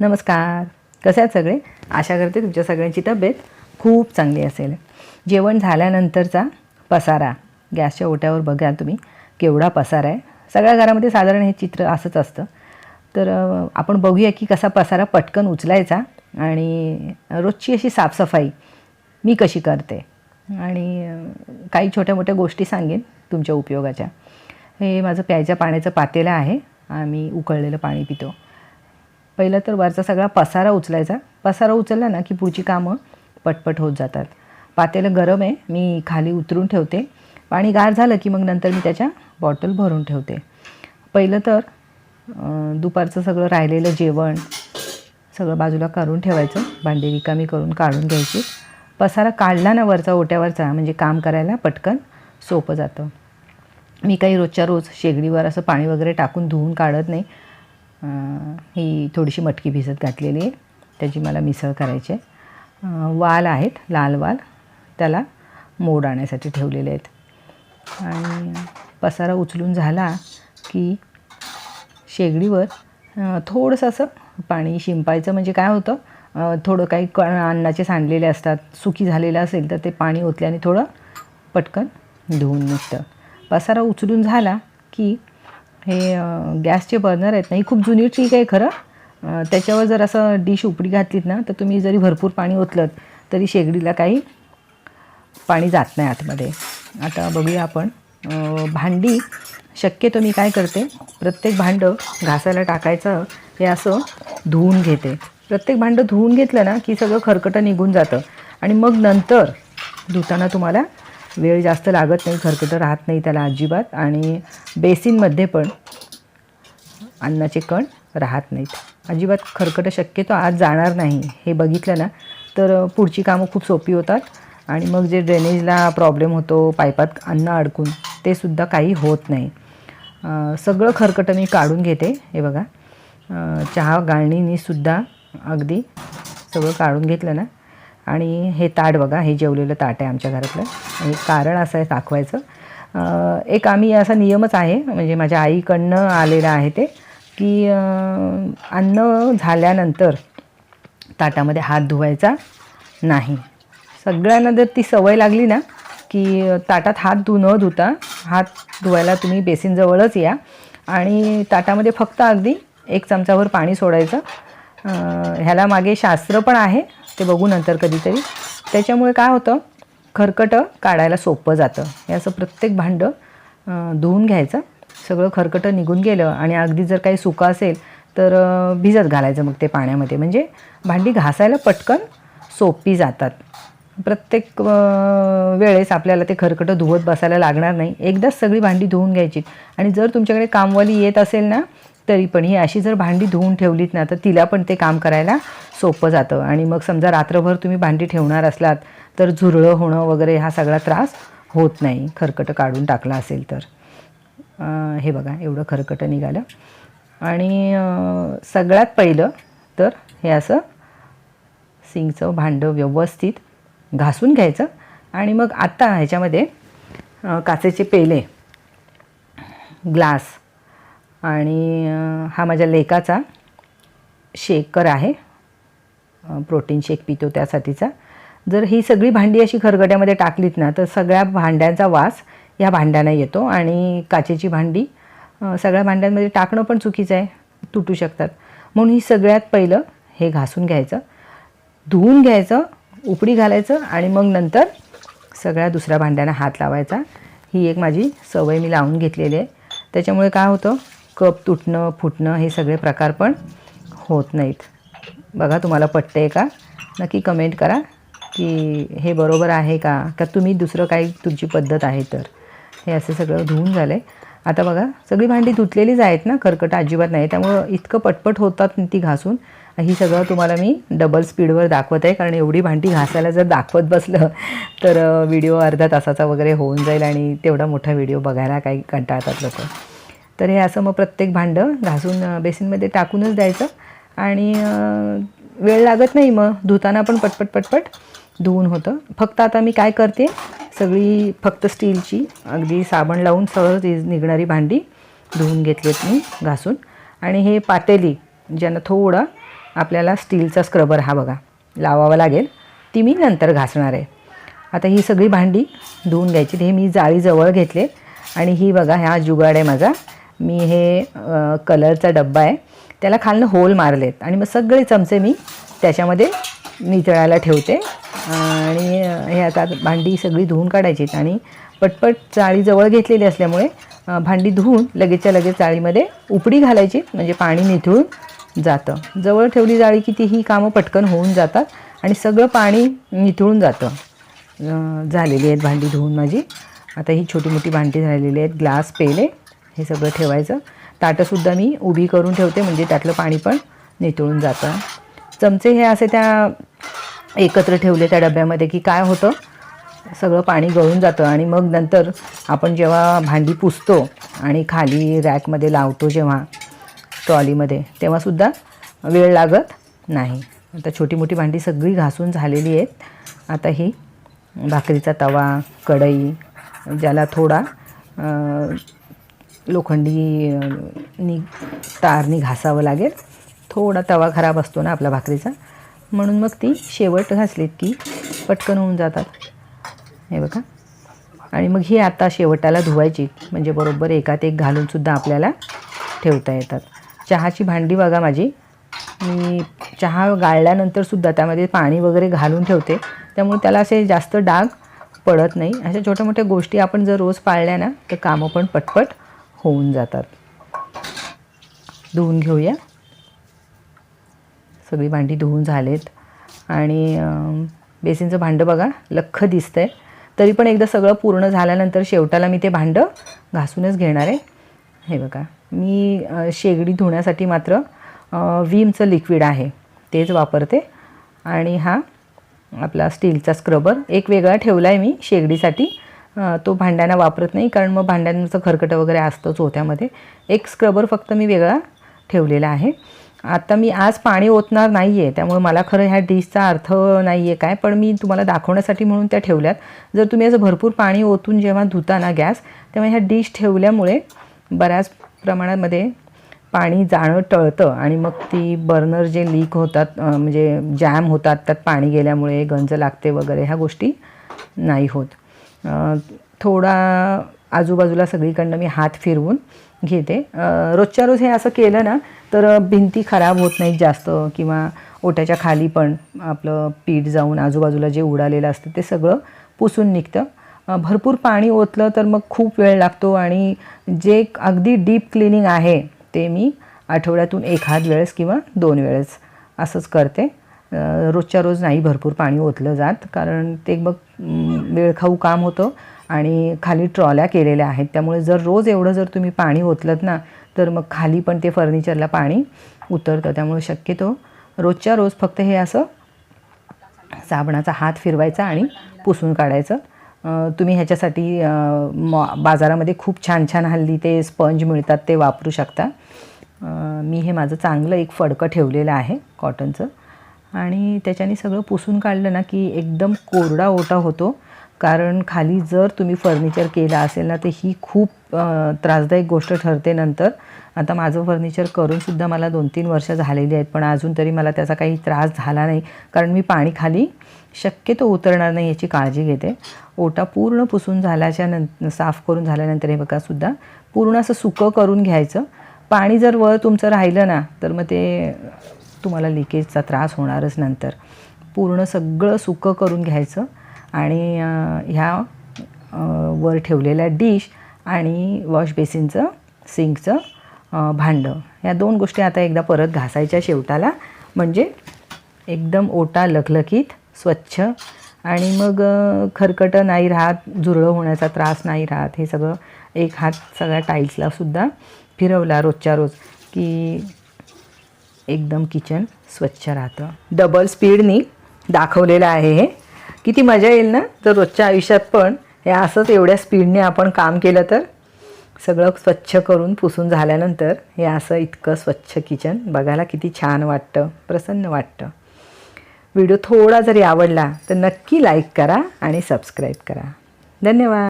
नमस्कार. कसे आहेत सगळे? आशा करते तुमच्या सगळ्यांची तब्येत खूप चांगली असेल. जेवण झाल्यानंतरचा पसारा. गॅसच्या ओट्यावर बघा तुम्ही केवढा पसारा आहे. सगळ्या घरामध्ये साधारण हे चित्र असंच असतं. तर आपण बघूया की कसा पसारा पटकन उचलायचा आणि रोजची अशी साफसफाई मी कशी करते. आणि काही छोट्या मोठ्या गोष्टी सांगेन तुमच्या उपयोगाच्या. हे माझं प्यायच्या पाण्याचं पातेलं आहे. आम्ही उकळलेलं पाणी पितो. पहिलं तर वरचा सगळा पसारा उचलायचा. पसारा उचलला ना की पुढची कामं पटपट होत जातात. पातेलं गरम आहे मी खाली उतरून ठेवते. पाणी गार झालं की मग नंतर मी त्याच्या बॉटल भरून ठेवते. पहिलं तर दुपारचं सगळं राहिलेलं जेवण सगळं बाजूला काढून ठेवायचं. भांडी रिकामी करून काढून घ्यायची. पसारा काढला ना वरचा ओट्यावरचा म्हणजे काम करायला पटकन सोपं जातं. मी काही रोजच्या रोज शेगडीवर असं पाणी वगैरे टाकून धुवून काढत नाही. ही थोडीशी मटकी भिजत घातलेली आहे. त्याची मला मिसळ करायची आहे. वाल आहेत लाल वाल. त्याला मोड आणण्यासाठी ठेवलेले आहेत. आणि पसारा उचलून झाला की शेगडीवर थोडंसं असं पाणी शिंपायचं. म्हणजे काय होतं थोडं काही क अन्नाचे सांडलेले असतात सुकी झालेलं असेल तर ते पाणी ओतल्याने थोडं पटकन धुवून निघतं. पसारा उचलून झाला की हे गॅसचे बर्नर आहेत ना ही खूप जुनी ट्रीक आहे खरं. त्याच्यावर जर असं डिश उपडी घातलीत ना तर तुम्ही जरी भरपूर पाणी ओतलं तरी शेगडीला काही पाणी जात नाही आतमध्ये. आता बघूया आपण. भांडी शक्यतो मी काय करते प्रत्येक भांडं घासायला टाकायचं हे असं धुवून घेते. प्रत्येक भांडं धुवून घेतलं ना की सगळं खरकटं निघून जातं. आणि मग नंतर धुताना तुम्हाला वेळ जास्त लागत नाही खरकटं राहत नाही त्याला अजिबात आणि बेसिनमध्ये पण अन्नाचे कण राहत नाहीत. अजिबात खरकटं शक्यतो आज जाणार नाही हे बघितलं ना तर पुढची कामं खूप सोपी होतात आणि मग जे ड्रेनेजला प्रॉब्लेम होतो पायपात अन्न अडकून ते सुद्धा काही होत नाही. सगळं खरकटं मी काढून घेते हे बघा. चहा गाळणीनीसुद्धा अगदी सगळं काढून घेतलं ना आणि हे ताट बघा हे जेवलेलं ताट आहे आमच्या घरातलं. आणि कारण असं आहे दाखवायचं. एक आम्ही असा नियमच आहे म्हणजे माझ्या आईकडनं आलेलं आहे ते की अन्न झाल्यानंतर ताटामध्ये हात धुवायचा नाही. सगळ्यांना जर ती सवय लागली ना की ताटात हात धु न धुता हात धुवायला तुम्ही बेसिनजवळच या. आणि ताटामध्ये फक्त अगदी एक चमचावर पाणी सोडायचं. ह्याला मागे शास्त्र पण आहे. ते बघू नंतर कधीतरी. त्याच्यामुळे काय होतं खरकटं काढायला सोपं जातं. हे असं प्रत्येक भांडं धुवून घ्यायचं. सगळं खरकटं निघून गेलं आणि अगदी जर काही सुकं असेल तर भिजत घालायचं मग ते पाण्यामध्ये. म्हणजे भांडी घासायला पटकन सोपी जातात. प्रत्येक वेळेस आपल्याला ते खरकटं धुवत बसायला लागणार नाही. एकदाच सगळी भांडी धुवून घ्यायची. आणि जर तुमच्याकडे कामवाली येत असेल ना तरी पण ही अशी जर भांडी धुवून ठेवलीत ना तर तिला पण ते काम करायला सोपं जातं. आणि मग समजा रात्रभर तुम्ही भांडी ठेवणार असलात तर झुरळं होणं वगैरे हा सगळा त्रास होत नाही. खरकटं काढून टाकला असेल तर. हे बघा एवढं खरकटं निघालं. आणि सगळ्यात पहिलं तर हे असं सिंगचं भांडं व्यवस्थित घासून घ्यायचं. आणि मग आत्ता ह्याच्यामध्ये काचेचे पेले ग्लास आणि हा माझ्या लेकाचा शेकर आहे. प्रोटीन शेक पितो त्यासाठीचा. जर ही सगळी भांडी अशी खरगड्यामध्ये टाकलीत ना तर सगळ्या भांड्यांचा वास ह्या भांड्यांना येतो आणि काचेची भांडी सगळ्या भांड्यांमध्ये टाकणं पण चुकीचं आहे तुटू शकतात. म्हणून ही सगळ्यात पहिलं हे घासून घ्यायचं धुवून घ्यायचं उपडी घालायचं आणि मग नंतर सगळ्या दुसऱ्या भांड्यांना हात लावायचा. ही एक माझी सवय मी लावून घेतलेली आहे. त्याच्यामुळे काय होतं कप तुटणं फुटणं हे सगळे प्रकार पण होत नाहीत. बघा तुम्हाला पटते आहे का? नक्की कमेंट करा की हे बरोबर आहे का? का तुम्ही दुसरं काही तुमची पद्धत आहे तर? हे असं सगळं धुवून झालं आहे आता बघा सगळी भांडी धुतलेलीच आहेत ना? खरकट अजिबात नाही. त्यामुळं इतकं पटपट होतात ती घासून. ही सगळं तुम्हाला मी डबल स्पीडवर दाखवत आहे कारण एवढी भांडी घासायला जर दाखवत बसलं तर व्हिडिओ अर्धा तासाचा वगैरे होऊन जाईल आणि तेवढा मोठा व्हिडिओ बघायला काही कंटाळतात लोक. तर हे असं मग प्रत्येक भांडं घासून बेसिनमध्ये टाकूनच द्यायचं. आणि वेळ लागत नाही मग. धुताना पण पटपट पटपट धुवून होतं. फक्त आता मी काय करते सगळी फक्त स्टीलची अगदी साबण लावून सहज निघणारी भांडी धुवून घेतलीत मी घासून. आणि हे पातेली ज्यांना थोडा आपल्याला स्टीलचा स्क्रबर हा बघा लावावा लागेल ती मी नंतर घासणार आहे. आता ही सगळी भांडी धुवून घ्यायची. हे मी जाळीजवळ घेतले आणि ही बघा हा जुगाड आहे माझा. मी हे कलरचा डब्बा आहे त्याला खालनं होल मारलेत. आणि मग सगळे चमचे मी त्याच्यामध्ये नितळायला ठेवते. आणि हे आता भांडी सगळी धुवून काढायची आणि पटपट चाळी जवळ घेतलेली असल्यामुळे भांडी धुवून लगेचच्या लगेच चाळीमध्ये उपडी घालायची म्हणजे पाणी निथळून जातं. जवळ ठेवली जाळी की ती ही कामं पटकन होऊन जातात आणि सगळं पाणी निथळून जातं. झालेली आहेत भांडी धुवून माझी. आता ही छोटी मोठी भांडी झालेली आहेत. ग्लास पेले. हे सगळं ठेवायचं. ताटंसुद्धा मी उभी करून ठेवते म्हणजे त्यातलं पाणी पण नितळून जातं. चमचे हे असे त्या एकत्र ठेवले त्या डब्यामध्ये की काय होतं? सगळं पाणी गळून जातं आणि मग नंतर आपण जेव्हा भांडी पुसतो आणि खाली रॅकमध्ये लावतो जेव्हा ट्रॉलीमध्ये तेव्हासुद्धा वेळ लागत नाही. आता छोटी मोठी भांडी सगळी घासून झालेली आहेत. आता ही भाकरीचा तवा कढई ज्याला थोडा लोखंडी नी तारनी घासावं लागेल. थोडा तवा खराब असतो ना आपला भाकरीचा. म्हणून मग ती शेवट घासलीत की पटकन होऊन जातात. हे बघा. आणि मग ही आता शेवटाला धुवायची. म्हणजे बरोबर एकात एक घालूनसुद्धा आपल्याला ठेवता येतात. चहाची भांडी बघा माझी. मी चहा गाळल्यानंतरसुद्धा त्यामध्ये पाणी वगैरे घालून ठेवते. त्यामुळे त्याला असे जास्त डाग पडत नाही. अशा छोट्या मोठ्या गोष्टी आपण जर रोज पाळल्या ना तर कामं पण पटपट होऊन जातात. धुवून घेऊया. सगळी भांडी धुवून झालेत. आणि बेसिनचं भांडं बघा लख्ख दिसतंय. तरी पण एकदा सगळं पूर्ण झाल्यानंतर शेवटाला मी ते भांडं घासूनच घेणार आहे. हे बघा मी शेगडी धुण्यासाठी मात्र विमचं लिक्विड आहे. तेच वापरते. आणि हा आपला स्टीलचा स्क्रबर एक वेगळा ठेवला आहे मी शेगडीसाठी. तो भांड्यांना वापरत नाही कारण मग भांड्यांचं खरकटं वगैरे असतंच होत्यामध्ये एक स्क्रबर फक्त मी वेगळा ठेवलेला आहे. आता मी आज पाणी ओतणार नाही आहे त्यामुळे मला खरं ह्या डिशचा अर्थ नाही आहे काय पण मी तुम्हाला दाखवण्यासाठी म्हणून त्या ठेवल्यात. जर तुम्ही असं भरपूर पाणी ओतून जेव्हा धुता ना गॅस तेव्हा ह्या डिश ठेवल्यामुळे बऱ्याच प्रमाणामध्ये पाणी जाणं टळतं आणि मग ती बर्नर जे लीक होतात म्हणजे जॅम होतात त्यात पाणी गेल्यामुळे गंज लागते वगैरे ह्या गोष्टी नाही होत. थोडा आजूबाजूला सगळीकडनं मी हात फिरवून घेते. रोजच्या रोज हे असं केलं ना तर भिंती खराब होत नाहीत जास्त किंवा ओट्याच्या खाली पण आपलं पीठ जाऊन आजूबाजूला जे उडालेलं असतं ते सगळं पुसून निघतं. भरपूर पाणी ओतलं तर मग खूप वेळ लागतो आणि जे अगदी डीप क्लिनिंग आहे ते मी आठवड्यातून एखाद वेळेस किंवा दोन वेळेस असंच करते. रोजच्या रोज नाही भरपूर पाणी ओतलं जात कारण ते मग वेळखाऊ काम होतं आणि खाली ट्रॉल्या केलेल्या आहेत. त्यामुळे जर रोज एवढं जर तुम्ही पाणी ओतलत ना तर मग खाली पण ते फर्निचरला पाणी उतरतं. त्यामुळे शक्यतो रोजच्या रोज फक्त हे असं साबणाचा हात फिरवायचा आणि पुसून काढायचं. तुम्ही ह्याच्यासाठी मॉ बाजारामध्ये खूप छान छान हल्ली ते स्पंज मिळतात ते वापरू शकता. मी हे माझं चांगलं एक फडकं ठेवलेलं आहे कॉटनचं. आणि त्याच्याने सगळं पुसून काढलं ना की एकदम कोरडा ओटा होतो. कारण खाली जर तुम्ही फर्निचर केलं असेल ना तर ही खूप त्रासदायक गोष्ट ठरते नंतर. आता माझं फर्निचर करूनसुद्धा मला दोन तीन वर्ष झालेली आहेत पण अजून तरी मला त्याचा काही त्रास झाला नाही. कारण मी पाणी खाली शक्यतो उतरणार नाही याची काळजी घेते. ओटा पूर्ण पुसून झाल्याच्या नं साफ करून झाल्यानंतर हे बघा सुद्धा पूर्ण असं सुकं करून घ्यायचं. पाणी जर वर तुमचं राहिलं ना तर मग ते तुम्हाला लिकेजचा त्रास होणारच नंतर. पूर्ण सगळं सुकं करून घ्यायचं. आणि ह्या वर ठेवलेल्या डिश आणि वॉश बेसिनचं सिंकचं भांडं ह्या दोन गोष्टी आता एकदा परत घासायच्या शेवटाला. म्हणजे एकदम ओटा लखलखीत स्वच्छ आणि मग खरकटं नाही राहत झुरळं होण्याचा त्रास नाही राहत. हे सगळं एक हात सगळ्या टाईल्सला सुद्धा फिरवला रोजच्या रोज की एकदम किचन स्वच्छ राहतं. डबल स्पीडनी दाखवलेलं आहे हे. किती मजा येईल ना? तर रोजच्या आयुष्यात पण हे असंच एवढ्या स्पीडने आपण काम केलं तर सगळं स्वच्छ करून पुसून झाल्यानंतर हे असं इतकं स्वच्छ किचन बघायला किती छान वाटतं प्रसन्न वाटतं. व्हिडिओ थोडा जरी आवडला तर नक्की लाईक करा आणि सबस्क्राईब करा. धन्यवाद.